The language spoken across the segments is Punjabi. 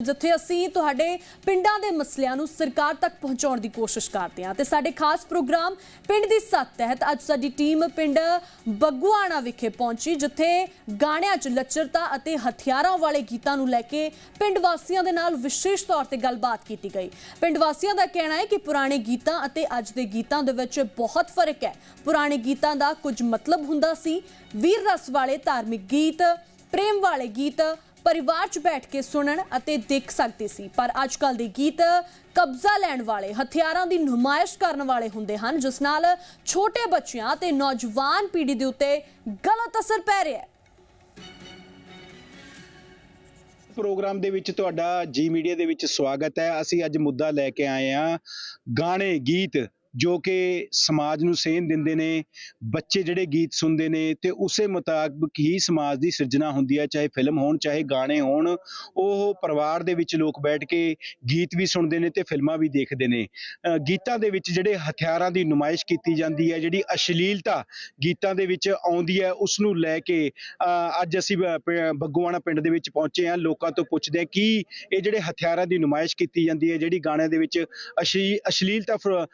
ਜਿੱਥੇ ਅਸੀਂ ਤੁਹਾਡੇ ਪਿੰਡਾਂ ਦੇ ਮਸਲਿਆਂ ਨੂੰ ਸਰਕਾਰ ਤੱਕ ਪਹੁੰਚਾਉਣ ਦੀ ਕੋਸ਼ਿਸ਼ ਕਰਦੇ ਹਾਂ ਤੇ ਸਾਡੇ ਖਾਸ ਪ੍ਰੋਗਰਾਮ ਪਿੰਡ ਦੀ ਸੱਤ ਤਹਿਤ ਅੱਜ ਸਾਡੀ ਟੀਮ ਪਿੰਡ ਬੱਗੂਆਣਾ ਵਿਖੇ ਪਹੁੰਚੀ, ਜਿੱਥੇ ਗਾਣਿਆਂ 'ਚ ਲੱਚਰਤਾ ਅਤੇ ਹਥਿਆਰਾਂ ਵਾਲੇ ਗੀਤਾਂ ਨੂੰ ਲੈ ਕੇ ਪਿੰਡ ਵਾਸੀਆਂ ਦੇ ਨਾਲ ਵਿਸ਼ੇਸ਼ ਤੌਰ ਤੇ ਗੱਲਬਾਤ ਕੀਤੀ ਗਈ। ਪਿੰਡ ਵਾਸੀਆਂ ਦਾ ਕਹਿਣਾ ਹੈ ਕਿ ਪੁਰਾਣੇ ਗੀਤਾਂ ਅਤੇ ਅੱਜ ਦੇ ਗੀਤਾਂ ਦੇ ਵਿੱਚ ਬਹੁਤ ਫ਼ਰਕ ਹੈ। ਪੁਰਾਣੇ ਗੀਤਾਂ ਦਾ ਕੁਝ ਮਤਲਬ ਹੁੰਦਾ ਸੀ, ਵੀਰ ਰਸ ਵਾਲੇ ਧਾਰਮਿਕ ਗੀਤ, ਪ੍ਰੇਮ ਵਾਲੇ ਗੀਤ ਪਰਿਵਾਰ 'ਚ ਬੈਠ ਕੇ ਸੁਣਨ ਅਤੇ ਦੇਖ ਸਕਦੇ ਸੀ। ਪਰ ਅੱਜ ਕੱਲ ਦੇ ਗੀਤ ਕਬਜ਼ਾ ਲੈਣ ਵਾਲੇ, ਹਥਿਆਰਾਂ ਦੀ ਨੁਮਾਇਸ਼ ਕਰਨ ਵਾਲੇ ਹੁੰਦੇ ਹਨ, ਜਿਸ ਨਾਲ ਛੋਟੇ ਬੱਚਿਆਂ ਤੇ ਨੌਜਵਾਨ ਪੀੜ੍ਹੀ ਦੇ ਉੱਤੇ ਗਲਤ ਅਸਰ ਪੈ ਰਿਹਾ ਹੈ। ਪ੍ਰੋਗਰਾਮ ਦੇ ਵਿੱਚ ਤੁਹਾਡਾ ਜੀ ਮੀਡੀਆ ਦੇ ਵਿੱਚ ਸਵਾਗਤ ਹੈ। ਅਸੀਂ ਅੱਜ ਮੁੱਦਾ ਲੈ ਕੇ ਆਏ ਹਾਂ ਗਾਣੇ, ਗੀਤ ਜੋ ਕਿ ਸਮਾਜ ਨੂੰ ਸੇਧ ਦਿੰਦੇ ਨੇ, ਬੱਚੇ ਜਿਹੜੇ ਗੀਤ ਸੁਣਦੇ ਨੇ ਤੇ ਉਸੇ ਮੁਤਾਬਕ ਹੀ ਸਮਾਜ ਦੀ ਸਿਰਜਣਾ ਹੁੰਦੀ ਹੈ, ਚਾਹੇ ਫਿਲਮ ਹੋਣ, ਚਾਹੇ ਗਾਣੇ ਹੋਣ, ਉਹ ਪਰਿਵਾਰ ਦੇ ਵਿੱਚ ਲੋਕ ਬੈਠ ਕੇ ਗੀਤ ਵੀ ਸੁਣਦੇ ਨੇ ਤੇ ਫਿਲਮਾਂ ਵੀ ਦੇਖਦੇ ਨੇ। ਗੀਤਾਂ ਦੇ ਵਿੱਚ ਜਿਹੜੇ ਹਥਿਆਰਾਂ ਦੀ ਨੁਮਾਇਸ਼ ਕੀਤੀ ਜਾਂਦੀ ਹੈ, ਜਿਹੜੀ ਅਸ਼ਲੀਲਤਾ ਗੀਤਾਂ ਦੇ ਵਿੱਚ ਆਉਂਦੀ ਹੈ ਉਸ ਨੂੰ ਲੈ ਕੇ ਅੱਜ ਅਸੀਂ ਬੱਗੂਆਣਾ ਪਿੰਡ ਦੇ ਵਿੱਚ ਪਹੁੰਚੇ ਹਾਂ, ਲੋਕਾਂ ਤੋਂ ਪੁੱਛਦੇ ਹਾਂ ਕਿ ਇਹ ਜਿਹੜੇ ਹਥਿਆਰਾਂ ਦੀ ਨੁਮਾਇਸ਼ ਕੀਤੀ ਜਾਂਦੀ ਹੈ, ਜਿਹੜੀ ਗਾਣਿਆਂ ਦੇ ਵਿੱਚ ਅਸ਼ਲੀ, ਅਸ਼ਲੀਲਤਾ ਫ-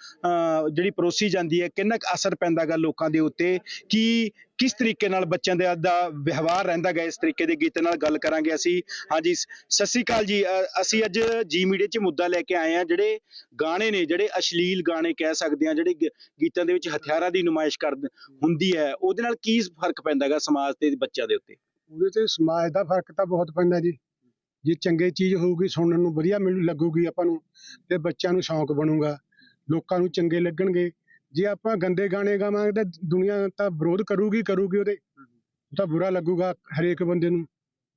ਜਿਹੜੀ ਪਰੋਸੀ ਜਾਂਦੀ ਹੈ ਕਿੰਨਾ ਕੁ ਅਸਰ ਪੈਂਦਾ ਗਾ ਲੋਕਾਂ ਦੇ ਉੱਤੇ? ਕਿ ਕਿਸ ਤਰੀਕੇ ਨਾਲ ਬੱਚਿਆਂ ਦੇ ਦਾ ਵਿਵਹਾਰ ਰਹਿੰਦਾ ਗਾ ਇਸ ਤਰੀਕੇ ਦੇ ਗੀਤ ਨਾਲ ਗੱਲ ਕਰਾਂਗੇ ਅਸੀਂ? ਹਾਂਜੀ ਸਤਿ ਸ੍ਰੀ ਅਕਾਲ ਜੀ। ਅ, ਅਸੀਂ ਅੱਜ ਜੀ ਮੀਡੀਆ 'ਚ ਮੁੱਦਾ ਲੈ ਕੇ ਆਏ ਹਾਂ ਜਿਹੜੇ ਗਾਣੇ ਨੇ ਜਿਹੜੇ ਅਸ਼ਲੀਲ ਗਾਣੇ ਕਹਿ ਸਕਦੇ ਹਾਂ ਜਿਹੜੇ ਗ- ਗੀਤਾਂ ਦੇ ਵਿੱਚ ਹਥਿਆਰਾਂ ਦੀ ਨੁਮਾਇਸ਼ ਕਰ ਹੁੰਦੀ ਹੈ। ਉਹਦੇ ਨਾਲ ਕੀ ਫ਼ਰਕ ਪੈਂਦਾ ਗਾ ਸਮਾਜ ਤੇ ਬੱਚਿਆਂ ਦੇ ਉੱਤੇ? ਉਹਦੇ ਤੇ ਸਮਾਜ ਦਾ ਫ਼ਰਕ ਤਾਂ ਬਹੁਤ ਪੈਂਦਾ ਜੀ। ਜੇ ਚੰਗੇ ਚੀਜ਼ ਹੋਊਗੀ ਸੁਣਨ ਨੂੰ ਵਧੀਆ ਮਿਲ ਲੱਗੂਗੀ ਆਪਾਂ ਨੂੰ ਤੇ ਬੱਚਿਆਂ ਨੂੰ ਸ਼ੌਂਕ ਬਣੂਗਾ। ਲੋਕਾਂ ਨੂੰ ਚੰਗੇ ਲੱਗਣਗੇ। ਜੇ ਆਪਾਂ ਗੰਦੇ ਗਾਣੇ ਗਾਵਾਂਗੇ ਤਾਂ ਦੁਨੀਆ ਤਾਂ ਵਿਰੋਧ ਕਰੂਗੀ ਕਰੂਗੀ ਉਹਦੇ। ਉਹ ਤਾਂ ਬੁਰਾ ਲੱਗੂਗਾ ਹਰੇਕ ਬੰਦੇ ਨੂੰ।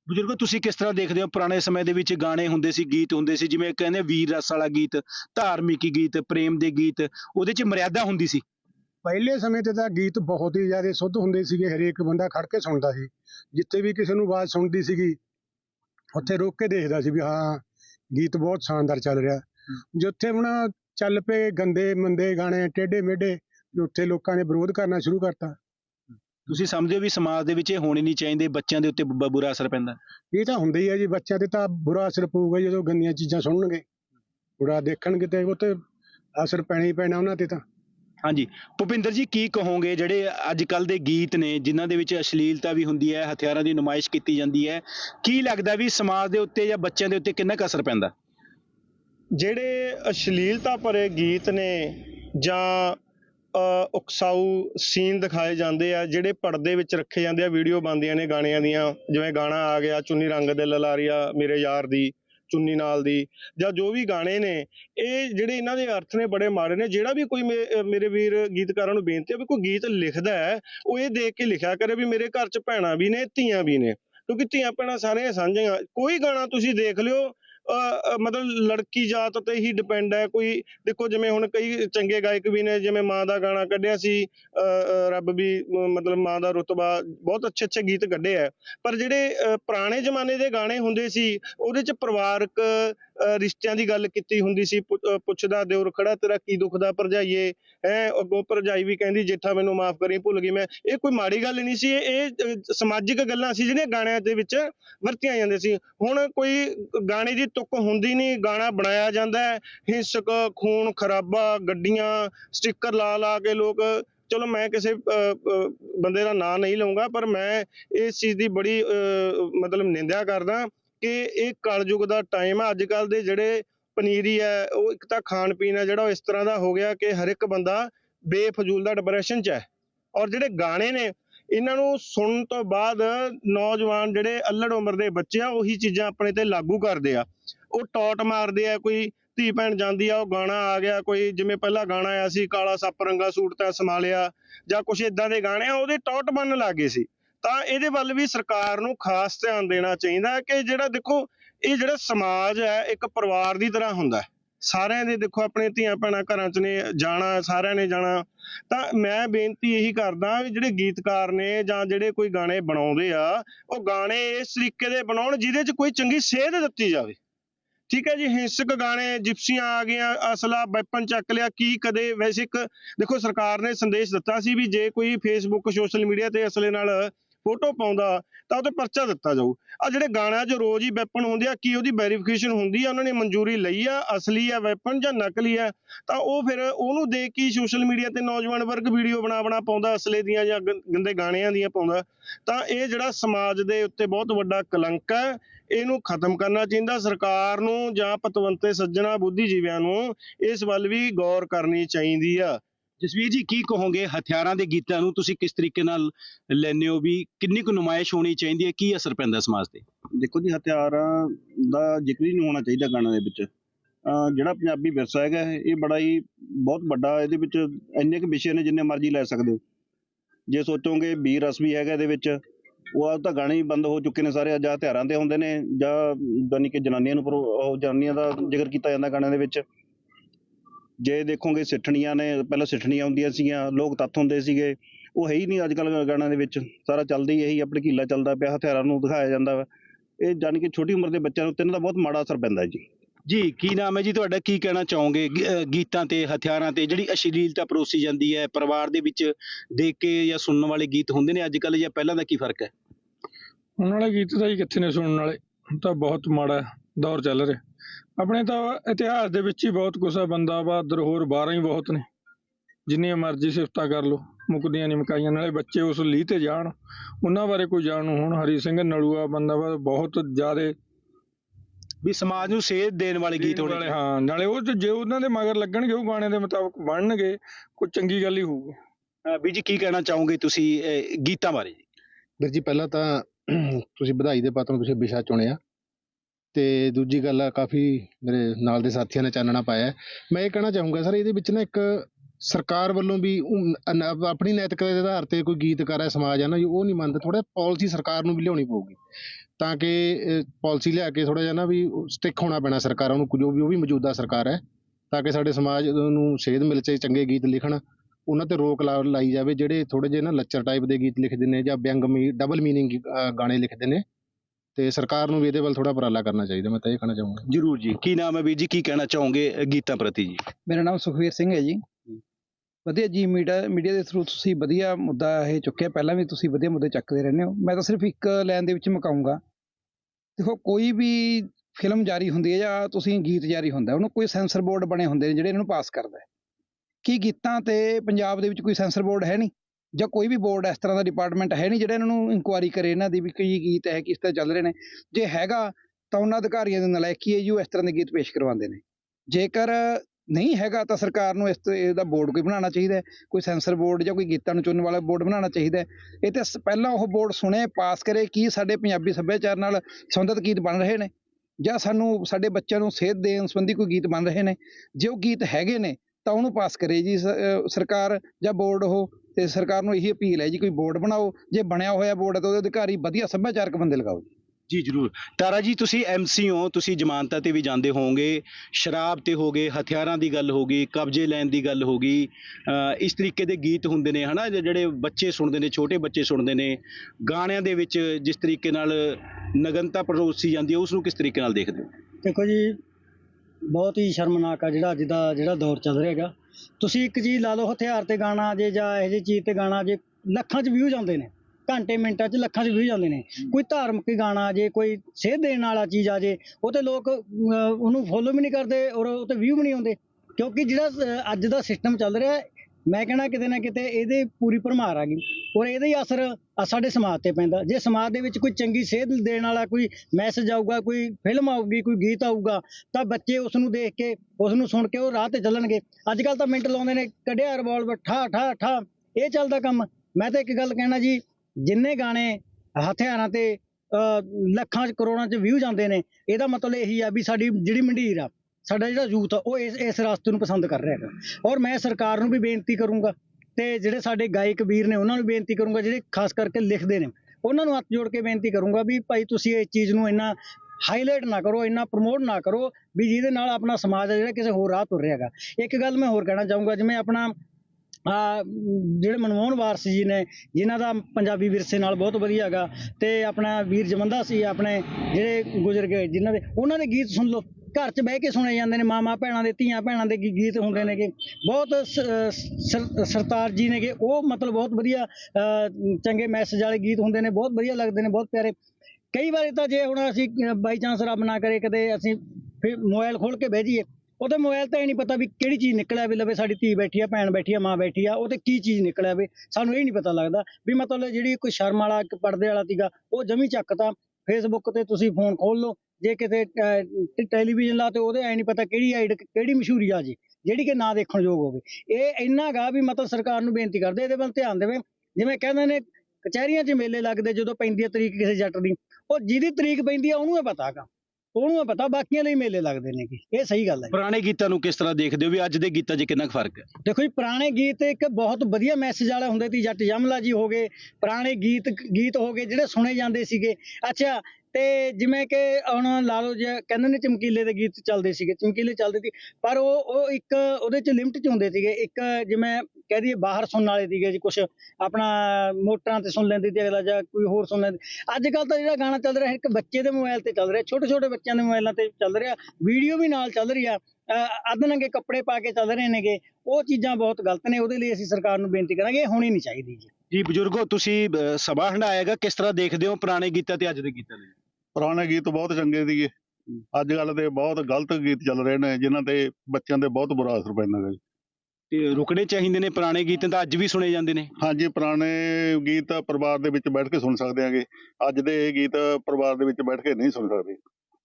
ਬਜ਼ੁਰਗੋ ਤੁਸੀਂ ਕਿਸ ਤਰ੍ਹਾਂ ਦੇਖਦੇ ਹੋ? ਪੁਰਾਣੇ ਸਮੇਂ ਦੇ ਵਿੱਚ ਗਾਣੇ ਹੁੰਦੇ ਸੀ ਗੀਤ ਹੁੰਦੇ ਸੀ ਜਿਵੇਂ ਕਹਿੰਦੇ ਵੀਰ ਰਸ ਵਾਲਾ ਗੀਤ ਧਾਰਮਿਕ ਗੀਤ ਪ੍ਰੇਮ ਦੇ ਗੀਤ ਉਹਦੇ 'ਚ ਮਰਿਆਦਾ ਹੁੰਦੀ ਸੀ। ਪਹਿਲੇ ਸਮੇਂ ਤੇ ਤਾਂ ਗੀਤ ਬਹੁਤ ਹੀ ਜ਼ਿਆਦਾ ਸ਼ੁੱਧ ਹੁੰਦੇ ਸੀਗੇ ਹਰੇਕ ਬੰਦਾ ਖੜ ਕੇ ਸੁਣਦਾ ਸੀ। ਜਿੱਥੇ ਵੀ ਕਿਸੇ ਨੂੰ ਆਵਾਜ਼ ਸੁਣਦੀ ਸੀਗੀ ਉੱਥੇ ਰੁਕ ਕੇ ਦੇਖਦਾ ਸੀ ਵੀ ਹਾਂ ਗੀਤ ਬਹੁਤ ਸ਼ਾਨਦਾਰ ਚੱਲ ਰਿਹਾ। ਜਿੱਥੇ ਹੁਣ ਚੱਲ ਪਏ ਗੰਦੇ ਮੰਦੇ ਗਾਣੇ ਟੇਢੇ ਮੇਢੇ ਵੀ ਉੱਥੇ ਲੋਕਾਂ ਨੇ ਵਿਰੋਧ ਕਰਨਾ ਸ਼ੁਰੂ ਕਰਤਾ। ਤੁਸੀਂ ਸਮਝਦੇ ਹੋ ਵੀ ਸਮਾਜ ਦੇ ਵਿੱਚ ਇਹ ਹੋਣੇ ਨਹੀਂ ਚਾਹੀਦੇ ਬੱਚਿਆਂ ਦੇ ਉੱਤੇ ਬ- ਬੁਰਾ ਅਸਰ ਪੈਂਦਾ? ਇਹ ਤਾਂ ਹੁੰਦਾ ਹੀ ਹੈ ਜੀ ਬੱਚਿਆਂ ਤੇ ਤਾਂ ਬੁਰਾ ਅਸਰ ਪਊਗਾ ਜਦੋਂ ਗੰਦੀਆਂ ਚੀਜ਼ਾਂ ਸੁਣਨਗੇ। ਬੁਰਾ ਦੇਖਣਗੇ ਤੇ ਉਹ ਤੇ ਅਸਰ ਪੈਣਾ ਹੀ ਪੈਣਾ ਉਹਨਾਂ ਤੇ ਤਾਂ। ਹਾਂਜੀ। ਭੁਪਿੰਦਰ ਜੀ ਕੀ ਕਹੋਗੇ ਜਿਹੜੇ ਅੱਜ ਕੱਲ ਦੇ ਗੀਤ ਨੇ ਜਿਨ੍ਹਾਂ ਦੇ ਵਿੱਚ ਅਸ਼ਲੀਲਤਾ ਵੀ ਹੁੰਦੀ ਹੈ ਹਥਿਆਰਾਂ ਦੀ ਨੁਮਾਇਸ਼ ਕੀਤੀ ਜਾਂਦੀ ਹੈ ਕੀ ਲੱਗਦਾ ਵੀ ਸਮਾਜ ਦੇ ਉੱਤੇ ਜਾਂ ਬੱਚਿਆਂ ਦੇ ਉੱਤੇ ਕਿੰਨਾ ਕੁ ਅਸਰ ਪੈਂਦਾ? ਜਿਹੜੇ ਅਸ਼ਲੀਲਤਾ ਭਰੇ ਗੀਤ ਨੇ ਜਾਂ ਉਕਸਾਊ ਸੀਨ ਦਿਖਾਏ ਜਾਂਦੇ ਆ, ਜਿਹੜੇ ਪਰਦੇ ਵਿੱਚ ਰੱਖੇ ਜਾਂਦੇ ਆ ਵੀਡੀਓ ਬਣਦੀਆਂ ਨੇ ਗਾਣਿਆਂ ਦੀਆਂ, ਜਿਵੇਂ ਗਾਣਾ ਆ ਗਿਆ, ਚੁੰਨੀ ਰੰਗ ਦੇ ਲਲਾਰੀਆ, ਮੇਰੇ ਯਾਰ ਦੀ, ਚੁੰਨੀ ਨਾਲ ਦੀ, ਜਾਂ ਜੋ ਵੀ ਗਾਣੇ ਨੇ, ਇਹ ਜਿਹੜੇ ਇਹਨਾਂ ਦੇ ਅਰਥ ਨੇ ਬੜੇ ਮਾੜੇ ਨੇ, ਜਿਹੜਾ ਵੀ ਕੋਈ ਮੇ- ਮੇਰੇ ਵੀਰ ਗੀਤਕਾਰਾਂ ਨੂੰ ਬੇਨਤੀ ਹੈ ਵੀ ਕੋਈ ਗੀਤ ਲਿਖਦਾ ਹੈ, ਉਹ ਇਹ ਦੇਖ ਕੇ ਲਿਖਿਆ ਕਰੇ ਵੀ ਮੇਰੇ ਘਰ 'ਚ ਭੈਣਾਂ ਵੀ ਨੇ, ਧੀਆਂ ਵੀ ਨੇ, ਕਿਉਂਕਿ ਧੀਆਂ ਭੈਣਾਂ ਸਾਰੀਆਂ ਸਾਂਝੀਆਂ, ਕੋਈ ਗਾਣਾ ਤੁਸੀਂ ਦੇਖ ਲਿਓ ਮਤਲਬ ਲੜਕੀ ਜਾਤ ਤੇ ਹੀ ਡਿਪੈਂਡ ਹੈ। ਕੋਈ ਦੇਖੋ ਜਿਵੇਂ ਹੁਣ ਕਈ ਚੰਗੇ ਗਾਇਕ ਵੀ ਨੇ ਜਿਵੇਂ ਮਾਂ ਦਾ ਗਾਣਾ ਕੱਢਿਆ ਸੀ ਅ, ਰੱਬ ਵੀ ਮਤਲਬ ਮਾਂ ਦਾ ਰੁਤਬਾ ਬਹੁਤ ਅੱਛੇ ਅੱਛੇ ਗੀਤ ਕੱਢੇ ਆ। ਪਰ ਜਿਹੜੇ ਪੁਰਾਣੇ ਜ਼ਮਾਨੇ ਦੇ ਗਾਣੇ ਹੁੰਦੇ ਸੀ ਉਹਦੇ ਚ ਪਰਿਵਾਰਕ ਰਿਸ਼ਤਿਆਂ ਦੀ ਗੱਲ ਕੀਤੀ ਹੁੰਦੀ ਸੀ ਪੁੱਛਦਾ ਦਿਓਰ ਖੜਾ, ਤੇਰਾ ਕੀ ਦੁਖਦਾ ਭਰਜਾਈਏ? ਹੈ, ਅੱਗੋਂ ਭਰਜਾਈ ਵੀ ਕਹਿੰਦੀ, ਜੇਠਾ ਮੈਨੂੰ ਮਾਫ ਕਰੀ, ਭੁੱਲ ਗਈ ਮੈਂ। ਇਹ ਕੋਈ ਮਾੜੀ ਗੱਲ ਨਹੀਂ ਸੀ, ਇਹ ਸਮਾਜਿਕ ਗੱਲਾਂ ਸੀ ਜਿਹੜੀਆਂ ਗਾਣਿਆਂ ਦੇ ਵਿੱਚ ਵਰਤੀਆਂ ਜਾਂਦੀਆਂ ਸੀ। ਹੁਣ ਕੋਈ ਗਾਣੇ ਦੀ ਤੁੱਕ ਹੁੰਦੀ ਨਹੀਂ, ਗਾਣਾ ਬਣਾਇਆ ਜਾਂਦਾ ਹੈ। ਹਿੰਸਕ, ਖੂਨ ਖਰਾਬਾ, ਗੱਡੀਆਂ, ਸਟicker ਲਾ ਲਾ ਕੇ ਲੋਕ, ਚਲੋ ਮੈਂ ਕਿਸੇ ਬੰਦੇ ਦਾ ਨਾਂ ਨਹੀਂ ਲਵਾਂਗਾ ਪਰ ਮੈਂ ਇਸ ਚੀਜ਼ ਦੀ ਬੜੀ ਮਤਲਬ ਨਿੰਦਿਆ ਕਰਦਾ। ਕਿ ਇਹ ਕਲਯੁਗ ਦਾ ਟਾਈਮ ਆ। ਅੱਜ ਕੱਲ ਦੇ ਜਿਹੜੇ ਪਨੀਰੀ ਹੈ ਉਹ ਇੱਕ ਤਾਂ ਖਾਣ ਪੀਣ ਹੈ ਜਿਹੜਾ ਉਹ ਇਸ ਤਰ੍ਹਾਂ ਦਾ ਹੋ ਗਿਆ ਕਿ ਹਰ ਇੱਕ ਬੰਦਾ ਬੇਫਜ਼ੂਲ ਦਾ ਡਿਪਰੈਸ਼ਨ 'ਚ ਹੈ। ਔਰ ਜਿਹੜੇ ਗਾਣੇ ਨੇ, ਇਹਨਾਂ ਨੂੰ ਸੁਣਨ ਤੋਂ ਬਾਅਦ ਨੌਜਵਾਨ ਜਿਹੜੇ ਅੱਲੜ ਉਮਰ ਦੇ ਬੱਚੇ ਆ, ਉਹੀ ਚੀਜ਼ਾਂ ਆਪਣੇ ਤੇ ਲਾਗੂ ਕਰਦੇ ਆ। ਉਹ ਟੌਟ ਮਾਰਦੇ ਆ, ਕੋਈ ਧੀ ਭੈਣ ਜਾਂਦੀ ਆ, ਉਹ ਗਾਣਾ ਆ ਗਿਆ, ਕੋਈ ਜਿਵੇਂ ਪਹਿਲਾ ਗਾਣਾ ਆਇਆ ਸੀ, ਕਾਲਾ ਸੱਪ ਰੰਗਾ ਸੂਟ ਤਾਂ ਸੰਭਾਲਿਆ, ਜਾਂ ਕੁਝ ਇਦਾਂ ਦੇ ਗਾਣੇ ਆ, ਉਹਦੇ ਟੌਟ ਬਣਨ ਲੱਗੇ ਸੀ। ਤਾਂ ਇਹਦੇ ਵੱਲ ਵੀ ਸਰਕਾਰ ਨੂੰ ਖਾਸ ਧਿਆਨ ਦੇਣਾ ਚਾਹੀਦਾ ਕਿ ਜਿਹੜਾ ਦੇਖੋ, ਇਹ ਜਿਹੜਾ ਸਮਾਜ ਹੈ, ਇੱਕ ਪਰਿਵਾਰ ਦੀ ਤਰ੍ਹਾਂ ਹੁੰਦਾ ਸਾਰਿਆਂ ਦੇ ਦੇਖੋ, ਆਪਣੇ ਧੀਆਂ ਭੈਣਾਂ ਘਰਾਂ 'ਚ ਨੇ, ਜਾਣਾ, ਸਾਰਿਆਂ ਨੇ ਜਾਣਾ। ਤਾਂ ਮੈਂ ਬੇਨਤੀ ਇਹੀ ਕਰਦਾ ਵੀ ਜਿਹੜੇ ਗੀਤਕਾਰ ਨੇ ਜਾਂ ਜਿਹੜੇ ਕੋਈ ਗਾਣੇ ਬਣਾਉਂਦੇ ਆ, ਉਹ ਗਾਣੇ ਇਸ ਤਰੀਕੇ ਦੇ ਬਣਾਉਣ ਜਿਹਦੇ 'ਚ ਕੋਈ ਚੰਗੀ ਸੇਧ ਦਿੱਤੀ ਜਾਵੇ। ਠੀਕ ਹੈ ਜੀ, ਹਿੰਸਕ ਗਾਣੇ, ਜਿਪਸੀਆਂ ਆ ਗਈਆਂ, ਅਸਲਾ ਵੈਪਨ ਚੱਕ ਲਿਆ, ਕੀ ਕਦੇ ਵੈਸੇ ਇੱਕ ਦੇਖੋ, ਸਰਕਾਰ ਨੇ ਸੰਦੇਸ਼ ਦਿੱਤਾ ਸੀ ਵੀ ਜੇ ਕੋਈ ਫੇਸਬੁੱਕ ਸੋਸ਼ਲ ਮੀਡੀਆ ਤੇ ਅਸਲੇ ਨਾਲ ਫੋਟੋ ਪਾਉਂਦਾ, ਤਾਂ ਉਹ ਤੇ ਪਰਚਾ ਦਿੱਤਾ ਜਾਊ। ਆ ਜਿਹੜੇ ਗਾਣਿਆਂ 'ਚ ਰੋਜ਼ ਹੀ ਵੈਪਨ ਹੁੰਦੇ ਆ, ਕੀ ਉਹਦੀ ਵੈਰੀਫਿਕੇਸ਼ਨ ਹੁੰਦੀ ਆ? ਉਹਨਾਂ ਨੇ ਮਨਜ਼ੂਰੀ ਲਈ ਆ, ਅਸਲੀ ਆ ਵੈਪਨ ਜਾਂ ਨਕਲੀ ਆ? ਤਾਂ ਉਹ ਫਿਰ ਉਹਨੂੰ ਦੇਖ ਕੇ ਸੋਸ਼ਲ ਮੀਡੀਆ ਤੇ ਨੌਜਵਾਨ ਵਰਗ ਵੀਡੀਓ ਬਣਾ ਬਣਾ ਪਾਉਂਦਾ, ਅਸਲੇ ਦੀਆਂ ਜਾਂ ਗੰ- ਗੰਦੇ ਗਾਣਿਆਂ ਦੀਆਂ ਪਾਉਂਦਾ। ਤਾਂ ਇਹ ਜਿਹੜਾ ਸਮਾਜ ਦੇ ਉੱਤੇ ਬਹੁਤ ਵੱਡਾ ਕਲੰਕ ਹੈ ਇਹਨੂੰ ਖਤਮ ਕਰਨਾ ਚਾਹੀਦਾ। ਸਰਕਾਰ ਨੂੰ ਜਾਂ ਪਤਵੰਤੇ, ਸੱਜਣਾ, ਬੁੱਧੀਜੀਵੀਆਂ ਨੂੰ ਇਸ ਵੱਲ ਵੀ ਗੌਰ ਕਰਨੀ ਚਾਹੀਦੀ ਆ। ਜਸਵੀਰ ਜੀ, ਕੀ ਕਹੋਗੇ ਹਥਿਆਰਾਂ ਦੇ ਗੀਤਾਂ ਨੂੰ? ਤੁਸੀਂ ਕਿਸ ਤਰੀਕੇ ਨਾਲ ਲੈਂਦੇ ਹੋ ਵੀ ਕਿੰਨੀ ਕੁ ਨੁਮਾਇਸ਼ ਹੋਣੀ ਚਾਹੀਦੀ ਹੈ? ਕੀ ਅਸਰ ਪੈਂਦਾ ਸਮਾਜ ਤੇ? ਦੇਖੋ ਜੀ, ਹਥਿਆਰਾਂ ਦਾ ਜ਼ਿਕਰ ਹੀ ਨਹੀਂ ਹੋਣਾ ਚਾਹੀਦਾ ਗਾਣਿਆਂ ਦੇ ਵਿੱਚ। ਜਿਹੜਾ ਪੰਜਾਬੀ ਵਿਰਸਾ ਹੈਗਾ, ਇਹ ਬੜਾ ਹੀ ਬਹੁਤ ਵੱਡਾ, ਇਹਦੇ ਵਿੱਚ ਇੰਨੇ ਕੁ ਵਿਸ਼ੇ ਨੇ ਜਿੰਨੇ ਮਰਜ਼ੀ ਲੈ ਸਕਦੇ ਹੋ। ਜੇ ਸੋਚੋਗੇ ਵੀਰ ਰਸ ਵੀ ਹੈਗਾ ਇਹਦੇ ਵਿੱਚ, ਉਹ ਆ ਤਾਂ ਗਾਣੇ ਹੀ ਬੰਦ ਹੋ ਚੁੱਕੇ ਨੇ ਸਾਰੇ, ਜਾਂ ਹਥਿਆਰਾਂ ਤੇ ਹੁੰਦੇ ਨੇ, ਜਾਂ ਜਾਨੀ ਕਿ ਜਨਾਨੀਆਂ ਨੂੰ ਪ੍ਰੋ- ਉਹ ਜਨਾਨੀਆਂ ਦਾ ਜ਼ਿਕਰ ਕੀਤਾ ਜਾਂਦਾ ਗਾਣਿਆਂ ਦੇ ਵਿੱਚ। ਜੇ ਦੇਖੋਗੇ ਸਿੱਠਣੀਆਂ ਨੇ ਪਹਿਲਾਂ ਸਿੱਠਣੀਆਂ ਹੁੰਦੀਆਂ ਸੀਗੀਆਂ ਲੋਕ ਤੱਥ ਹੁੰਦੇ ਸੀਗੇ ਉਹ ਹੈ ਹੀ ਨਹੀਂ ਅੱਜ ਕੱਲ੍ਹ ਗਾਣਿਆਂ ਦੇ ਵਿੱਚ ਸਾਰਾ ਚੱਲਦਾ ਹੀ ਇਹੀ ਆਪਣੇ ਕੀਲਾ ਚੱਲਦਾ ਪਿਆ ਹਥਿਆਰਾਂ ਨੂੰ ਦਿਖਾਇਆ ਜਾਂਦਾ ਵਾ। ਇਹ ਜਾਣੀ ਕਿ ਛੋਟੀ ਉਮਰ ਦੇ ਬੱਚਿਆਂ ਉੱਤੇ ਇਹਨਾਂ ਦਾ ਬਹੁਤ ਮਾੜਾ ਅਸਰ ਪੈਂਦਾ ਜੀ। ਜੀ ਕੀ ਨਾਮ ਹੈ ਜੀ ਤੁਹਾਡਾ? ਕੀ ਕਹਿਣਾ ਚਾਹੋਗੇ? ਗੀਤਾਂ ਤੇ ਹਥਿਆਰਾਂ ਤੇ ਜਿਹੜੀ ਅਸ਼ਲੀਲਤਾ ਪਰੋਸੀ ਜਾਂਦੀ ਹੈ ਪਰਿਵਾਰ ਦੇ ਵਿੱਚ ਦੇਖ ਕੇ ਜਾਂ ਸੁਣਨ ਵਾਲੇ ਗੀਤ ਹੁੰਦੇ ਨੇ ਅੱਜ ਕੱਲ੍ਹ ਜਾਂ ਪਹਿਲਾਂ ਦਾ ਕੀ ਫ਼ਰਕ ਹੈ? ਹੁਣ ਵਾਲੇ ਗੀਤ ਤਾਂ ਜੀ ਕਿੱਥੇ ਨੇ ਸੁਣਨ ਵਾਲੇ? ਹੁਣ ਤਾਂ ਬਹੁਤ ਮਾੜਾ ਦੌਰ ਚੱਲ ਰਿਹਾ। ਆਪਣੇ ਤਾਂ ਇਤਿਹਾਸ ਦੇ ਵਿੱਚ ਹੀ ਬਹੁਤ ਕੁਛ ਆ ਬੰਦਾ ਬਹਾਦਰ ਹੋਰ ਬਾਹਰਾਂ ਹੀ ਬਹੁਤ ਨੇ। ਜਿੰਨੀਆਂ ਮਰਜ਼ੀ ਸਿਫਤਾਂ ਕਰ ਲੋ ਮੁੱਕਦੀਆਂ ਨਹੀਂ ਮੁਕਾਈਆਂ ਨਾਲੇ ਬੱਚੇ ਉਸ ਲੀਹ ਤੇ ਜਾਣ। ਉਹਨਾਂ ਬਾਰੇ ਕੋਈ ਜਾਣੂ ਹੁਣ ਹਰੀ ਸਿੰਘ ਨਲੂਆ ਬੰਦਾ ਵਾ ਬਹੁਤ ਜ਼ਿਆਦੇ ਵੀ ਸਮਾਜ ਨੂੰ ਸੇਧ ਦੇਣ ਵਾਲੇ ਗੀਤ ਹੋਣੇ ਵਾਲੇ ਹਾਂ ਨਾਲੇ ਉਹ ਜੇ ਉਹਨਾਂ ਦੇ ਮਗਰ ਲੱਗਣਗੇ ਉਹ ਗਾਣੇ ਦੇ ਮੁਤਾਬਕ ਬਣਨਗੇ ਕੋਈ ਚੰਗੀ ਗੱਲ ਹੀ ਹੋਊਗੀ। ਵੀ ਜੀ ਕੀ ਕਹਿਣਾ ਚਾਹੋਗੇ ਤੁਸੀਂ ਗੀਤਾਂ ਬਾਰੇ? ਜੀ ਵੀਰ ਜੀ ਪਹਿਲਾਂ ਤਾਂ ਤੁਸੀਂ ਵਧਾਈ ਦੇ ਪਾਤਰ ਨੂੰ ਤੁਸੀਂ ਵਿਸ਼ਾ ਚੁਣਿਆ। ਤੇ ਦੂਜੀ ਗੱਲ ਆ, ਕਾਫੀ ਮੇਰੇ ਨਾਲ ਦੇ ਸਾਥੀਆਂ ਨੇ ਚਾਨਣਾ ਪਾਇਆ ਮੈਂ ਇਹ ਕਹਿਣਾ ਚਾਹੂੰਗਾ, ਸਰ, ਇਹਦੇ ਵਿੱਚ ਨਾ ਇੱਕ ਸਰਕਾਰ ਵੱਲੋਂ ਵੀ ਆਪਣੀ ਨੈਤਿਕਤਾ ਦੇ ਆਧਾਰ ਤੇ ਕੋਈ ਗੀਤਕਾਰ ਹੈ, ਸਮਾਜ ਹੈ ਨਾ, ਉਹ ਨਹੀਂ ਮੰਨਦਾ ਥੋੜਾ ਪਾਲਿਸੀ ਸਰਕਾਰ ਨੂੰ ਵੀ ਲਿਆਉਣੀ ਪਊਗੀ। ਤਾਂ ਕਿ ਪਾਲਿਸੀ ਲਿਆ ਕੇ ਥੋੜਾ ਜਿਹਾ ਨਾ ਵੀ ਸਟਿਕ ਹੋਣਾ ਪੈਣਾ ਸਰਕਾਰਾਂ ਨੂੰ ਜੋ ਵੀ, ਉਹ ਵੀ ਮੌਜੂਦਾ ਸਰਕਾਰ ਹੈ, ਤਾਂ ਕਿ ਸਾਡੇ ਸਮਾਜ ਨੂੰ ਸੇਧ ਮਿਲ ਚੇ ਚੰਗੇ ਗੀਤ ਲਿਖਣ, ਉਹਨਾਂ ਤੇ ਰੋਕ ਲਾ, ਲਾਈ ਜਾਵੇ, ਜਿਹੜੇ ਥੋੜੇ ਜਿਹੇ ਨਾ ਲੱਚਰ ਟਾਈਪ ਦੇ ਗੀਤ ਲਿਖਦੇ ਨੇ ਜਾਂ ਵਿਅੰਗ ਮੀ ਡਬਲ ਮੀਨਿੰਗ ਗਾਣੇ ਲਿਖਦੇ ਨੇ ਤੇ ਸਰਕਾਰ ਨੂੰ ਵੀ ਇਹਦੇ ਵੱਲ ਥੋੜਾ ਉਪਰਾਲਾ ਕਰਨਾ ਚਾਹੀਦਾ ਮੈਂ ਤਾਂ ਇਹ ਕਹਿਣਾ ਚਾਹੂੰਗਾ। ਜਰੂਰ ਜੀ। ਕੀ ਨਾਮ ਹੈ ਵੀਰ ਜੀ? ਕੀ ਕਹਿਣਾ ਚਾਹੋਗੇ ਗੀਤਾਂ ਪ੍ਰਤੀ ਜੀ? ਮੇਰਾ ਨਾਮ ਸੁਖਵੀਰ ਸਿੰਘ ਹੈ ਜੀ। ਵਧੀਆ ਜੀ ਮੀਡੀਆ ਮੀਡੀਆ ਦੇ ਥਰੂ ਤੁਸੀਂ ਵਧੀਆ ਮੁੱਦਾ ਇਹ ਚੁੱਕਿਆ। ਪਹਿਲਾਂ ਵੀ ਤੁਸੀਂ ਵਧੀਆ ਮੁੱਦੇ ਚੱਕਦੇ ਰਹਿੰਦੇ ਹੋ। ਮੈਂ ਤਾਂ ਸਿਰਫ ਇੱਕ ਲਾਈਨ ਦੇ ਵਿੱਚ ਮੁਕਾਉਂਗਾ। ਦੇਖੋ ਕੋਈ ਵੀ ਫਿਲਮ ਜਾਰੀ ਹੁੰਦੀ ਹੈ ਜਾਂ ਤੁਸੀਂ ਗੀਤ ਜਾਰੀ ਹੁੰਦਾ ਉਹਨੂੰ ਕੋਈ ਸੈਂਸਰ ਬੋਰਡ ਬਣੇ ਹੁੰਦੇ ਨੇ ਜਿਹੜੇ ਇਹਨਾਂ ਨੂੰ ਪਾਸ ਕਰਦਾ ਹੈ। ਕੀ ਗੀਤਾਂ ਤੇ ਪੰਜਾਬ ਦੇ ਵਿੱਚ ਕੋਈ ਸੈਂਸਰ ਬੋਰਡ ਹੈ ਨਹੀਂ? ਜਾਂ ਕੋਈ ਵੀ ਬੋਰਡ ਇਸ ਤਰ੍ਹਾਂ ਦਾ ਡਿਪਾਰਟਮੈਂਟ ਹੈ ਨਹੀਂ ਜਿਹੜਾ ਇਹਨਾਂ ਨੂੰ ਇਨਕੁਆਇਰੀ ਕਰੇ, ਇਹਨਾਂ ਦੀ ਵੀ ਕੀ ਗੀਤ ਹੈ ਕਿਸ ਤਰ੍ਹਾਂ ਚੱਲ ਰਹੇ ਨੇ। ਜੇ ਹੈਗਾ ਤਾਂ ਉਹਨਾਂ ਅਧਿਕਾਰੀਆਂ ਦੇ ਨਲਾਇਕੀ ਹੈ ਜੀ, ਉਹ ਇਸ ਤਰ੍ਹਾਂ ਦੇ ਗੀਤ ਪੇਸ਼ ਕਰਵਾਉਂਦੇ ਨੇ। ਜੇਕਰ ਨਹੀਂ ਹੈਗਾ ਤਾਂ ਸਰਕਾਰ ਨੂੰ ਇਸ ਤੇ ਇਹਦਾ ਬੋਰਡ ਕੋਈ ਬਣਾਉਣਾ ਚਾਹੀਦਾ ਕੋਈ ਸੈਂਸਰ ਬੋਰਡ ਜਾਂ ਕੋਈ ਗੀਤਾਂ ਨੂੰ ਚੁਣਨ ਵਾਲਾ ਬੋਰਡ ਬਣਾਉਣਾ ਚਾਹੀਦਾ ਇਹ ਤੇ ਸ- ਪਹਿਲਾਂ ਉਹ ਬੋਰਡ ਸੁਣੇ ਪਾਸ ਕਰੇ ਕੀ ਸਾਡੇ ਪੰਜਾਬੀ ਸੱਭਿਆਚਾਰ ਨਾਲ ਸੰਬੰਧਿਤ ਗੀਤ ਬਣ ਰਹੇ ਨੇ? ਜਾਂ ਸਾਨੂੰ ਸਾਡੇ ਬੱਚਿਆਂ ਨੂੰ ਸੇਧ ਦੇਣ ਸੰਬੰਧੀ ਕੋਈ ਗੀਤ ਬਣ ਰਹੇ ਨੇ? ਜੇ ਉਹ ਗੀਤ ਹੈਗੇ ਨੇ ਤਾਂ ਉਹਨੂੰ ਪਾਸ ਕਰੇ ਜੀ ਸਰਕਾਰ ਜਾਂ ਬੋਰਡ ਉਹ ਤੇ ਸਰਕਾਰ ਨੂੰ ਇਹੀ ਅਪੀਲ ਹੈ ਜੀ ਕੋਈ ਬੋਰਡ ਬਣਾਓ ਜੇ ਬਣਿਆ ਹੋਇਆ ਬੋਰਡ ਹੈ ਤਾਂ ਉਹਦੇ ਅਧਿਕਾਰੀ ਵਧੀਆ ਸੱਭਿਆਚਾਰਕ ਬੰਦੇ ਲਗਾਓ ਜੀ। ਜਰੂਰ। ਤਾਰਾ ਜੀ ਤੁਸੀਂ ਐਮਸੀ ਹੋ ਤੁਸੀਂ ਜ਼ਮਾਨਤਾਂ ਤੇ ਵੀ ਜਾਂਦੇ ਹੋਵੋਗੇ ਸ਼ਰਾਬ ਤੇ ਹੋਗੇ ਹਥਿਆਰਾਂ ਦੀ ਗੱਲ ਹੋਗੀ ਕਬਜ਼ੇ ਲੈਣ ਦੀ ਗੱਲ ਹੋਗੀ ਇਸ ਤਰੀਕੇ ਦੇ ਗੀਤ ਹੁੰਦੇ ਨੇ ਹਨਾ ਜਿਹੜੇ ਬੱਚੇ ਸੁਣਦੇ ਨੇ ਛੋਟੇ ਬੱਚੇ ਸੁਣਦੇ ਨੇ ਗਾਣਿਆਂ ਦੇ ਵਿੱਚ ਜਿਸ ਤਰੀਕੇ ਨਾਲ ਨਗਨਤਾ ਪਰੋਸੀ ਜਾਂਦੀ ਹੈ ਉਸ ਨੂੰ ਕਿਸ ਤਰੀਕੇ ਨਾਲ ਦੇਖਦੇ ਹੋ? ਦੇਖੋ ਜੀ ਬਹੁਤ ਹੀ ਸ਼ਰਮਨਾਕ ਆ ਜਿਹੜਾ ਅੱਜ ਦਾ ਜਿਹੜਾ ਦੌਰ ਚੱਲ ਰਿਹਾ ਹੈਗਾ। ਤੁਸੀਂ ਇੱਕ ਚੀਜ਼ ਲਾ ਲਓ ਹਥਿਆਰ ਤੇ ਗਾਣਾ ਜੇ ਜਾਂ ਇਹੋ ਜਿਹੀ ਚੀਜ਼ ਤੇ ਗਾਣਾ ਜੇ ਲੱਖਾਂ 'ਚ ਵਿਊ ਜਾਂਦੇ ਨੇ ਘੰਟੇ ਮਿੰਟਾਂ 'ਚ ਲੱਖਾਂ 'ਚ ਵਿਊ ਜਾਂਦੇ ਨੇ। ਕੋਈ ਧਾਰਮਿਕ ਗਾਣਾ ਜੇ ਕੋਈ ਸੇਧ ਦੇਣ ਵਾਲਾ ਚੀਜ਼ ਆ ਜੇ ਉਹ ਤੇ ਲੋਕ ਅਹ, ਉਹਨੂੰ ਫੋਲੋ ਵੀ ਨਹੀਂ ਕਰਦੇ ਔਰ ਉਹ ਤੇ ਵਿਊ ਵੀ ਨਹੀਂ ਆਉਂਦੇ। ਕਿਉਂਕਿ ਜਿਹੜਾ ਅਹ, ਅੱਜ ਦਾ ਸਿਸਟਮ ਚੱਲ ਰਿਹਾ ਮੈਂ ਕਹਿਣਾ ਕਿਤੇ ਨਾ ਕਿਤੇ ਇਹਦੇ ਪੂਰੀ ਭਰਮਾਰ ਆ ਗਈ। ਔਰ ਇਹਦਾ ਹੀ ਅਸਰ ਸਾਡੇ ਸਮਾਜ ਤੇ ਪੈਂਦਾ। ਜੇ ਸਮਾਜ ਦੇ ਵਿੱਚ ਕੋਈ ਚੰਗੀ ਸੇਧ ਦੇਣ ਵਾਲਾ ਕੋਈ ਮੈਸੇਜ ਆਊਗਾ, ਕੋਈ ਫਿਲਮ ਆਊਗੀ, ਕੋਈ ਗੀਤ ਆਊਗਾ, ਤਾਂ ਬੱਚੇ ਉਸ ਨੂੰ ਦੇਖ ਕੇ ਉਸ ਨੂੰ ਸੁਣ ਕੇ ਉਹ ਰਾਹ ਤੇ ਚੱਲਣਗੇ। ਅੱਜ ਕੱਲ ਤਾਂ ਮਿੰਟ ਲਾਉਂਦੇ ਨੇ, ਕੱਢਿਆ ਰਿਵਾਲਵਰ ਠਾ ਠਾ ਠਾ, ਇਹ ਚੱਲਦਾ ਕੰਮ। ਮੈਂ ਤਾਂ ਇੱਕ ਗੱਲ ਕਹਿਣਾ ਜੀ, ਜਿੰਨੇ ਗਾਣੇ ਹਥਿਆਰਾਂ ਤੇ ਲੱਖਾਂ ਚ ਕਰੋੜਾਂ ਚ ਵਿਊ ਜਾਂਦੇ ਨੇ, ਇਹਦਾ ਮਤਲਬ ਇਹੀ ਆ ਵੀ ਸਾਡੀ ਜਿਹੜੀ ਮੰਡੀਰ ਆ ਸਾਡਾ ਜਿਹੜਾ ਯੂਥ ਆ, ਉਹ ਇਸ ਇਸ ਰਸਤੇ ਨੂੰ ਪਸੰਦ ਕਰ ਰਿਹਾ ਹੈਗਾ। ਔਰ ਮੈਂ ਸਰਕਾਰ ਨੂੰ ਵੀ ਬੇਨਤੀ ਕਰੂੰਗਾ ਤੇ ਜਿਹੜੇ ਸਾਡੇ ਗਾਇਕ ਵੀਰ ਨੇ, ਉਹਨਾਂ ਨੂੰ ਬੇਨਤੀ ਕਰੂੰਗਾ, ਜਿਹੜੇ ਖਾਸ ਕਰਕੇ ਲਿਖਦੇ ਨੇ, ਉਹਨਾਂ ਨੂੰ ਹੱਥ ਜੋੜ ਕੇ ਬੇਨਤੀ ਕਰੂੰਗਾ ਵੀ ਭਾਈ ਤੁਸੀਂ ਇਸ ਚੀਜ਼ ਨੂੰ ਇੰਨਾ ਹਾਈਲਾਈਟ ਨਾ ਕਰੋ, ਇੰਨਾ ਪ੍ਰਮੋਟ ਨਾ ਕਰੋ ਵੀ ਜਿਹਦੇ ਨਾਲ ਆਪਣਾ ਸਮਾਜ ਆ ਜਿਹੜਾ ਕਿਸੇ ਹੋਰ ਰਾਹ ਤੁਰ ਰਿਹਾ ਹੈਗਾ। ਇੱਕ ਗੱਲ ਮੈਂ ਹੋਰ ਕਹਿਣਾ ਚਾਹੂੰਗਾ, ਜਿਵੇਂ ਆਪਣਾ, ਆ, ਜਿਹੜੇ ਮਨਮੋਹਨ ਵਾਰਸ ਜੀ ਨੇ, ਜਿਨ੍ਹਾਂ ਦਾ ਪੰਜਾਬੀ ਵਿਰਸੇ ਨਾਲ ਬਹੁਤ ਵਧੀਆ ਹੈਗਾ, ਤੇ ਆਪਣਾ ਵੀਰ ਜਮੰਦਾ ਸੀ, ਆਪਣੇ ਜਿਹੜੇ ਗੁਜ਼ਰ ਗਏ, ਜਿਨ੍ਹਾਂ ਦੇ, ਉਹਨਾਂ ਦੇ ਗੀਤ ਸੁਣ ਲਓ। ਘਰ 'ਚ ਬਹਿ ਕੇ ਸੁਣੇ ਜਾਂਦੇ ਨੇ, ਮਾਮਾ ਭੈਣਾਂ ਦੇ, ਧੀਆਂ ਭੈਣਾਂ ਦੇ ਗੀ- ਗੀਤ ਹੁੰਦੇ ਨੇਗੇ। ਬਹੁਤ ਸ- ਸਰ- ਸਰਤਾਜ ਜੀ ਨੇਗੇ। ਉਹ ਮਤਲਬ ਬਹੁਤ ਵਧੀਆ ਚੰਗੇ ਮੈਸੇਜ ਵਾਲੇ ਗੀਤ ਹੁੰਦੇ ਨੇ, ਬਹੁਤ ਵਧੀਆ ਲੱਗਦੇ ਨੇ, ਬਹੁਤ ਪਿਆਰੇ। ਕਈ ਵਾਰੀ ਤਾਂ ਜੇ ਹੁਣ ਅਸੀਂ ਬਾਈ ਚਾਂਸ ਰੱਬ ਨਾ ਕਰੇ, ਕਦੇ ਅਸੀਂ ਫਿਰ ਮੋਬਾਈਲ ਖੋਲ ਕੇ ਬਹਿ ਜਾਈਏ, ਉਹਦੇ ਮੋਬਾਈਲ ਤਾਂ ਇਹ ਨਹੀਂ ਪਤਾ ਵੀ ਕਿਹੜੀ ਚੀਜ਼ ਨਿਕਲਿਆ ਵੀ ਲਵੇ ਸਾਡੀ ਧੀ ਬੈਠੀ ਆ, ਭੈਣ ਬੈਠੀ ਆ, ਮਾਂ ਬੈਠੀ ਆ ਉਹ ਤੇ ਕੀ ਚੀਜ਼ ਨਿਕਲਿਆ ਵੇ ਸਾਨੂੰ ਇਹ ਨਹੀਂ ਪਤਾ ਲੱਗਦਾ ਵੀ ਮਤਲਬ ਜਿਹੜੀ ਕੋਈ ਸ਼ਰਮ ਵਾਲਾ, ਇੱਕ ਪਰਦੇ ਵਾਲਾ ਸੀਗਾ, ਉਹ ਜਮੀ ਚੱਕਤਾ। ਫੇਸਬੁੱਕ ਤੇ ਤੁਸੀਂ ਫੋਨ ਖੋਲ ਲਓ ਜੇ ਕਿਤੇ ਟੈਲੀਵਿਜ਼ਨ ਲਾ ਤੇ ਉਹਦੇ ਐ ਨਹੀਂ ਪਤਾ ਕਿਹੜੀ ਆਈਡ ਕਿਹੜੀ ਮਸ਼ਹੂਰੀ ਆ ਜੀ ਜਿਹੜੀ ਕਿ ਨਾ ਦੇਖਣ ਯੋਗ ਹੋਵੇ। ਇਹ ਇੰਨਾ ਗਾ ਵੀ ਮਤਲਬ ਸਰਕਾਰ ਨੂੰ ਬੇਨਤੀ ਕਰਦੇ ਇਹਦੇ ਵੱਲ ਧਿਆਨ ਦੇਵੇ। ਜਿਵੇਂ ਕਹਿੰਦੇ ਨੇ ਕਚਹਿਰੀਆਂ 'ਚ ਮੇਲੇ ਲੱਗਦੇ ਜਦੋਂ ਪੈਂਦੀ ਹੈ ਤਰੀਕ ਕਿਸੇ ਜੱਟ ਦੀ ਉਹ ਜਿਹਦੀ ਤਰੀਕ ਪੈਂਦੀ ਆ ਉਹਨੂੰ ਹੀ ਪਤਾ ਗਾ। ਉਹਨੂੰ ਹੀ ਪਤਾ ਬਾਕੀਆਂ ਲਈ ਮੇਲੇ ਲੱਗਦੇ ਨੇ ਗੇ। ਇਹ ਸਹੀ ਗੱਲ ਹੈ ਪੁਰਾਣੇ ਗੀਤਾਂ ਨੂੰ ਕਿਸ ਤਰ੍ਹਾਂ ਦੇਖਦੇ ਹੋ ਵੀ ਅੱਜ ਦੇ ਗੀਤਾਂ 'ਚ ਕਿੰਨਾ ਕੁ ਫ਼ਰਕ ਹੈ ਦੇਖੋ ਜੀ ਪੁਰਾਣੇ ਗੀਤ ਇੱਕ ਬਹੁਤ ਵਧੀਆ ਮੈਸੇਜ ਵਾਲੇ ਹੁੰਦੇ ਸੀ ਜੱਟ ਜਮਲਾ ਜੀ ਹੋ ਗਏ। ਪੁਰਾਣੇ ਗੀਤ ਗੀਤ ਹੋ ਗਏ ਜਿਹੜੇ ਸੁਣੇ ਜਾਂਦੇ ਸੀਗੇ। ਅੱਛਾ ਤੇ ਜਿਵੇਂ ਕਿ ਹੁਣ ਲਾ ਲਓ ਜੇ ਕਹਿੰਦੇ ਨੇ ਚਮਕੀਲੇ ਦੇ ਗੀਤ ਚੱਲਦੇ ਸੀਗੇ ਚਮਕੀਲੇ ਚੱਲਦੇ ਸੀ ਪਰ ਉਹ ਉਹ ਇੱਕ ਉਹਦੇ ਚ ਲਿਮਟ ਚ ਹੁੰਦੇ ਸੀਗੇ ਇੱਕ ਜਿਵੇਂ ਕਹਿ ਦਈਏ ਬਾਹਰ ਸੁਣਨ ਵਾਲੇ ਸੀਗੇ ਜੀ ਕੁਝ ਆਪਣਾ ਮੋਟਰਾਂ ਤੇ ਸੁਣ ਲੈਂਦੇ ਸੀ ਅਗਲਾ ਜਾਂ ਕੋਈ ਹੋਰ ਸੁਣ ਲੈਂਦੇ ਅੱਜ ਕੱਲ ਤਾਂ ਜਿਹੜਾ ਗਾਣਾ ਚੱਲ ਰਿਹਾ ਇੱਕ ਬੱਚੇ ਦੇ ਮੋਬਾਈਲ ਤੇ ਚੱਲ ਰਿਹਾ ਛੋਟੇ ਛੋਟੇ ਬੱਚਿਆਂ ਦੇ ਮੋਬਾਈਲਾਂ ਤੇ ਚੱਲ ਰਿਹਾ ਵੀਡੀਓ ਵੀ ਨਾਲ ਚੱਲ ਰਹੀ ਆ ਅੱਧ ਨੰਗੇ ਕੱਪੜੇ ਪਾ ਕੇ ਚੱਲ ਰਹੇ ਨੇਗੇ ਉਹ ਚੀਜ਼ਾਂ ਬਹੁਤ ਗਲਤ ਨੇ ਉਹਦੇ ਲਈ ਅਸੀਂ ਸਰਕਾਰ ਨੂੰ ਬੇਨਤੀ ਕਰਾਂਗੇ ਇਹ ਹੋਣੀ ਨਹੀਂ ਚਾਹੀਦੀ ਜੀ। ਜੀ ਬਜ਼ੁਰਗੋ ਤੁਸੀਂ ਅਹ, ਸਭਾ ਹੰਡਾਇਆਗਾ ਕਿਸ ਤਰ੍ਹਾਂ ਦੇਖਦੇ ਹੋ ਪੁਰਾਣੇ ਗੀਤਾਂ ਤੇ ਅੱਜ ਦੇ ਗੀਤਾਂ ਨੂੰ ਪੁਰਾਣੇ ਗੀਤ ਬਹੁਤ ਚੰਗੇ ਸੀਗੇ। ਅੱਜ ਕੱਲ ਦੇ ਬਹੁਤ ਗਲਤ ਗੀਤ ਚੱਲ ਰਹੇ ਨੇ ਜਿਨ੍ਹਾਂ ਤੇ ਬੱਚਿਆਂ ਤੇ ਬਹੁਤ ਬੁਰਾ ਅਸਰ ਪੈਂਦਾ ਹੈ ਤੇ ਰੁਕਣੇ ਚਾਹੀਦੇ ਨੇ ਪੁਰਾਣੇ ਗੀਤ ਤਾਂ ਅੱਜ ਵੀ ਸੁਣੇ ਜਾਂਦੇ ਨੇ। ਹਾਂਜੀ ਪੁਰਾਣੇ ਗੀਤ ਪਰਿਵਾਰ ਦੇ ਵਿੱਚ ਬੈਠ ਕੇ ਸੁਣ ਸਕਦੇ ਆਂਗੇ ਅੱਜ ਦੇ ਇਹ ਗੀਤ ਪਰਿਵਾਰ ਦੇ ਵਿੱਚ ਬੈਠ ਕੇ ਨਹੀਂ ਸੁਣ ਸਕਦੇ।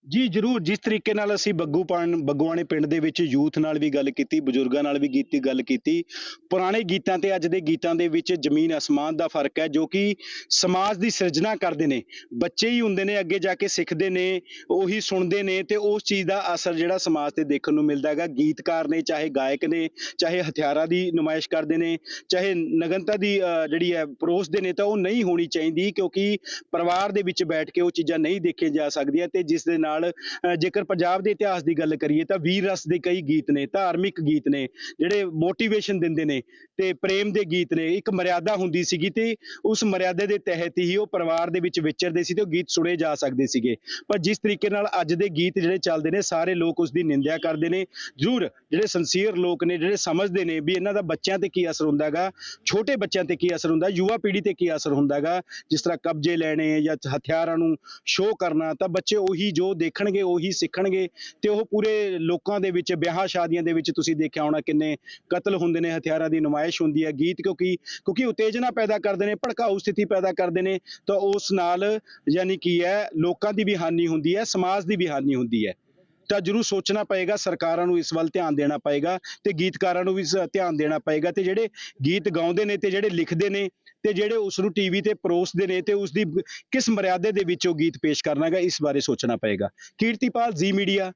ਜੀ, ਜਰੂਰ, ਜਿਸ ਤਰੀਕੇ ਨਾਲ ਅਸੀਂ ਬੱਗੂ ਪਾਣ, ਬੱਗੂਆਣੇ ਪਿੰਡ ਦੇ ਵਿੱਚ ਯੂਥ ਨਾਲ ਵੀ ਗੱਲ ਕੀਤੀ, ਬਜ਼ੁਰਗਾਂ ਨਾਲ ਵੀ ਕੀਤੀ ਗੱਲ ਕੀਤੀ, ਪੁਰਾਣੇ ਗੀਤਾਂ ਤੇ ਅੱਜ ਦੇ ਗੀਤਾਂ ਦੇ ਵਿੱਚ ਜ਼ਮੀਨ ਅਸਮਾਨ ਦਾ ਫ਼ਰਕ ਹੈ, ਜੋ ਕਿ ਸਮਾਜ ਦੀ ਸਿਰਜਣਾ ਕਰਦੇ ਨੇ, ਬੱਚੇ ਹੀ ਹੁੰਦੇ ਨੇ, ਅੱਗੇ ਜਾ ਕੇ ਸਿੱਖਦੇ ਨੇ, ਉਹੀ ਸੁਣਦੇ ਨੇ ਤੇ ਉਸ ਚੀਜ਼ ਦਾ ਅਸਰ ਜਿਹੜਾ ਸਮਾਜ ਤੇ ਦੇਖਣ ਨੂੰ ਮਿਲਦਾ ਹੈਗਾ, ਗੀਤਕਾਰ ਨੇ, ਚਾਹੇ ਗਾਇਕ ਨੇ, ਚਾਹੇ ਹਥਿਆਰਾਂ ਦੀ ਨੁਮਾਇਸ਼ ਕਰਦੇ ਨੇ, ਚਾਹੇ ਨਗਨਤਾ ਦੀ ਜਿਹੜੀ ਹੈ ਪਰੋਸਦੇ ਨੇ, ਤਾਂ ਉਹ ਨਹੀਂ ਹੋਣੀ ਚਾਹੀਦੀ ਕਿਉਂਕਿ ਪਰਿਵਾਰ ਦੇ ਵਿੱਚ ਬੈਠ ਕੇ ਉਹ ਚੀਜ਼ਾਂ ਨਹੀਂ ਦੇਖੀਆਂ ਜਾ ਸਕਦੀਆਂ ਤੇ ਜਿਸ ਦੇ ਨਾਲ ਅਹ, ਜੇਕਰ ਪੰਜਾਬ ਦੇ ਇਤਿਹਾਸ ਦੀ ਗੱਲ ਕਰੀਏ ਤਾਂ ਵੀਰ ਰਸ ਦੇ ਕਈ ਗੀਤ ਨੇ ਧਾਰਮਿਕ ਗੀਤ ਨੇ ਜਿਹੜੇ ਮੋਟੀਵੇਸ਼ਨ ਦਿੰਦੇ ਨੇ ਤੇ ਪ੍ਰੇਮ ਦੇ ਗੀਤ ਨੇ ਇੱਕ ਮਰਿਆਦਾ ਹੁੰਦੀ ਸੀਗੀ ਤੇ ਉਸ ਮਰਿਆਦਾ ਦੇ ਤਹਿਤ ਹੀ ਉਹ ਪਰਿਵਾਰ ਦੇ ਵਿੱਚ ਵਿਚਰਦੇ ਸੀ ਤੇ ਉਹ ਗੀਤ ਸੁਣੇ ਜਾ ਸਕਦੇ ਸੀਗੇ। ਪਰ ਜਿਸ ਤਰੀਕੇ ਨਾਲ ਅੱਜ ਦੇ ਗੀਤ ਜਿਹੜੇ ਚੱਲਦੇ ਨੇ ਸਾਰੇ ਲੋਕ ਉਸ ਦੀ ਨਿੰਦਿਆ ਕਰਦੇ ਨੇ। ਜ਼ਰੂਰ ਜਿਹੜੇ ਸੰਸੀਅਰ ਲੋਕ ਨੇ ਜਿਹੜੇ ਸਮਝਦੇ ਨੇ ਵੀ ਇਹਨਾਂ ਦਾ ਬੱਚਿਆਂ ਤੇ ਕੀ ਅਸਰ ਹੁੰਦਾ ਹੈਗਾ ਛੋਟੇ ਬੱਚਿਆਂ ਤੇ ਕੀ ਅਸਰ ਹੁੰਦਾ ਯੁਵਾ ਪੀੜ੍ਹੀ ਤੇ ਕੀ ਅਸਰ ਹੁੰਦਾ ਹੈਗਾ ਜਿਸ ਤਰ੍ਹਾਂ ਕਬਜ਼ੇ ਲੈਣੇ ਜਾਂ ਹਥਿਆਰਾਂ ਨੂੰ ਸ਼ੋਅ ਕਰਨਾ ਤਾਂ ਬੱਚੇ ਉਹੀ ਜੋ ਦੇਖਣਗੇ, ਉਹੀ ਸਿੱਖਣਗੇ ਤੇ ਉਹ ਪੂਰੇ ਲੋਕਾਂ ਦੇ ਵਿੱਚ, ਵਿਆਹਾਂ ਸ਼ਾਦੀਆਂ ਦੇ ਵਿੱਚ ਤੁਸੀਂ ਦੇਖਿਆ ਹੋਣਾ ਕਿੰਨੇ ਕਤਲ ਹੁੰਦੇ ਨੇ, ਹਥਿਆਰਾਂ ਦੀ ਨੁਮਾਇਸ਼ ਹੁੰਦੀ ਹੈ, ਗੀਤ ਕਿਉਂਕਿ ਕਿਉਂਕਿ ਉਤੇਜਨਾ ਪੈਦਾ ਕਰਦੇ ਨੇ, ਭੜਕਾਊ ਸਥਿਤੀ ਪੈਦਾ ਕਰਦੇ ਨੇ, ਤਾਂ ਉਸ ਨਾਲ ਯਾਨੀ ਕੀ ਹੈ ਲੋਕਾਂ ਦੀ ਵੀ ਹਾਨੀ ਹੁੰਦੀ ਹੈ, ਸਮਾਜ ਦੀ ਵੀ ਹਾਨੀ ਹੁੰਦੀ ਹੈ। ਤਾਂ ਜਰੂਰ ਸੋਚਣਾ ਪਏਗਾ, ਸਰਕਾਰਾਂ ਨੂੰ ਇਸ ਵੱਲ ਧਿਆਨ ਦੇਣਾ ਪਏਗਾ ਤੇ ਗੀਤਕਾਰਾਂ ਨੂੰ ਵੀ ਧਿਆਨ ਦੇਣਾ ਪਏਗਾ ਤੇ ਜਿਹੜੇ ਗੀਤ ਗਾਉਂਦੇ ਨੇ ਤੇ ਜਿਹੜੇ ਲਿਖਦੇ ਨੇ ਤੇ ਜਿਹੜੇ ਉਸ ਨੂੰ ਟੀਵੀ ਤੇ ਪਰੋਸਦੇ ਨੇ ਤੇ ਉਸ ਦੀ ਕਿਸ ਮਰਿਆਦੇ ਦੇ ਵਿੱਚ ਉਹ ਗੀਤ ਪੇਸ਼ ਕਰਨਾ ਹੈਗਾ ਇਸ ਬਾਰੇ ਸੋਚਣਾ ਪਏਗਾ। ਕੀਰਤੀਪਾਲ ਜੀ ਮੀਡੀਆ